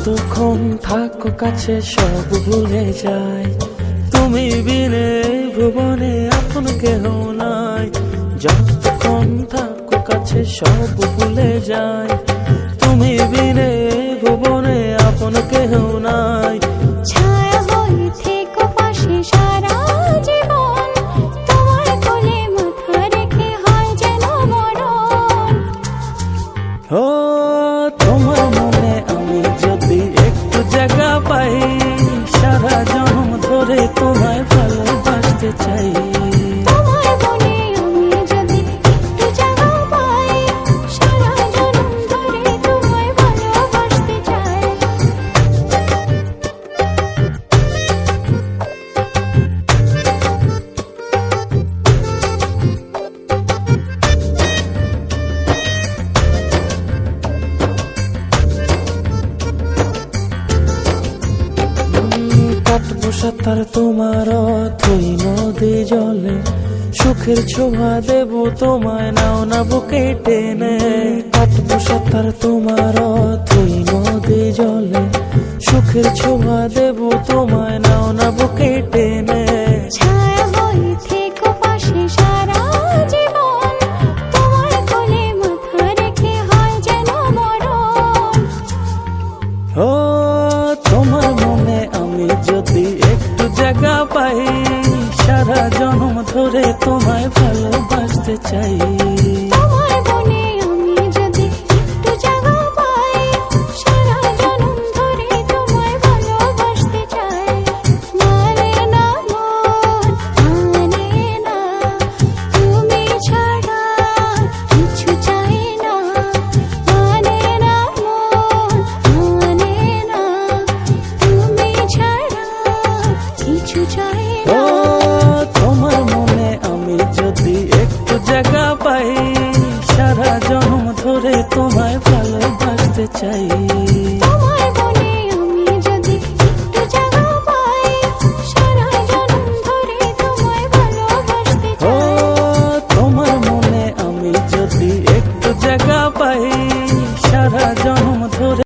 যতক্ষণ থাকো কাছে, সব ভুলে যায় তুমি বিনে ভুবনে এখন কেহ নাই। যতক্ষণ থাকো কাছে, সব ভুলে যায় সাঁতার তোমার থই নদী জলে। সুখের ছোঁয়া দেব তোমায় নাও না বুকে টেনে। কাটবো সাঁতার তোমার থই নদী জলে। সুখের ছোঁয়া দেব তোমায় নাও না বুকে টেনে। ছায়া হয়ে থেকো পাশে সারা যদি জায়গা পাই সারা জন্ম ধরে তোমায় ভালোবাসতে চাই। চাই তোমার মনে